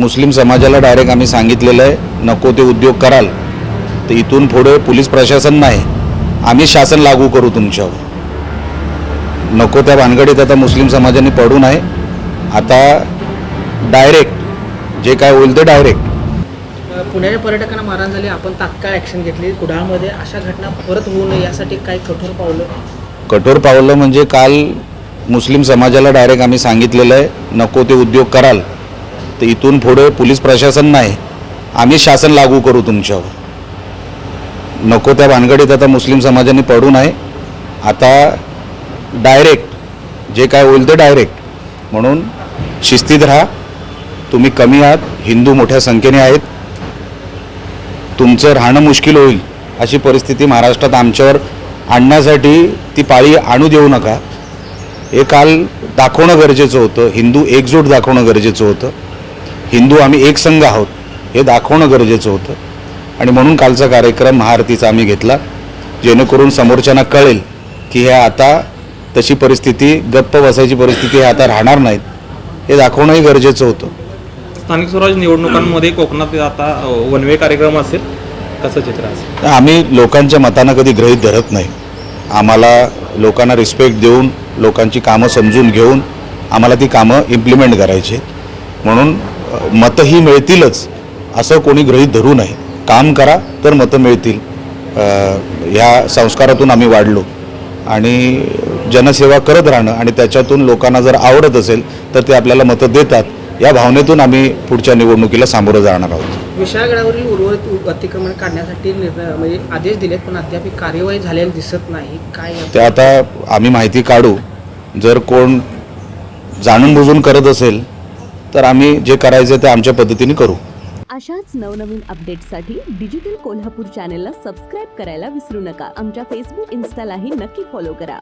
मुस्लिम समाजाला डायरेक्ट आम्ही सांगितलेलं आहे नको ते उद्योग कराल. तर इथून पुढे पोलीस प्रशासन नाही. आम्ही शासन लागू करू तुमच्यावर. नको त्या भानगडीत आता मुस्लिम समाजाने पडू नये. आता डायरेक्ट जे काय होईल ते डायरेक्ट पुण्याच्या पर्यटकांना मारहाण झाली. आपण तात्काळ ॲक्शन घेतली. कुडाळमध्ये अशा घटना परत होऊ नये यासाठी काही कठोर पावलं? कठोर पावलं म्हणजे काल मुस्लिम समाजाला डायरेक्ट आम्ही सांगितलेलं आहे नको ते उद्योग कराल. तर इथून पुढे पोलीस प्रशासन नाही. आम्ही शासन लागू करू तुमच्यावर. नको त्या भानगडीत आता मुस्लिम समाजाने पडू नये. आता डायरेक्ट जे काय होईल ते डायरेक्ट म्हणून शिस्तीत राहा. तुम्ही कमी आहात. हिंदू मोठ्या संख्येने आहेत. तुमचं राहणं मुश्किल होईल. अशी परिस्थिती महाराष्ट्रात आमच्यावर आणण्यासाठी ती पाळी आणू देऊ नका. हे काल दाखवणं गरजेचं होतं. हिंदू एकजूट दाखवणं गरजेचं होतं. हिंदू आम्ही एक संघ आहोत हे दाखवणं गरजेचं होतं. आणि म्हणून कालचा कार्यक्रम महाआरतीचा आम्ही घेतला जेणेकरून समोरच्यांना कळेल की हे आता तशी परिस्थिती गप्प बसायची परिस्थिती हे आता राहणार नाहीत हे दाखवणंही गरजेचं होतं. स्थानिक स्वराज्य निवडणुकांमध्ये कोकणात आता वन वे कार्यक्रम असेल कसं चित्र असेल? आम्ही लोकांच्या मतांना कधी गृहीत धरत नाही. आम्हाला लोकांना रिस्पेक्ट देऊन लोकांची कामं समजून घेऊन आम्हाला ती कामं इम्प्लिमेंट करायची. म्हणून मतंही मिळतीलच असं कोणी गृहीत धरू नये. काम करा तर मतं मिळतील. ह्या संस्कारातून आम्ही वाढलो. आणि जनसेवा करत राहणं आणि त्याच्यातून लोकांना जर आवडत असेल तर ते आपल्याला मतं देतात. या भावनेतून आम्ही पुढच्या निवडणुकीला सामोरं जाणार आहोत. विशाळगडावरील उर्वरित अतिक्रमण काढण्यासाठी म्हणजे आदेश दिलेत पण अद्याप कार्यवाही झालेली दिसत नाही. काय ते आता आम्ही माहिती काढू. जर कोण जाणून बुजून करत असेल तर आम्ही जे करायचं ते आमच्या पद्धतीने करू. अशाच नवनवीन अपडेटसाठी डिजिटल कोल्हापूर चॅनेलला सबस्क्राईब करायला विसरू नका. आमच्या फेसबुक इन्स्टालाही नक्की फॉलो करा.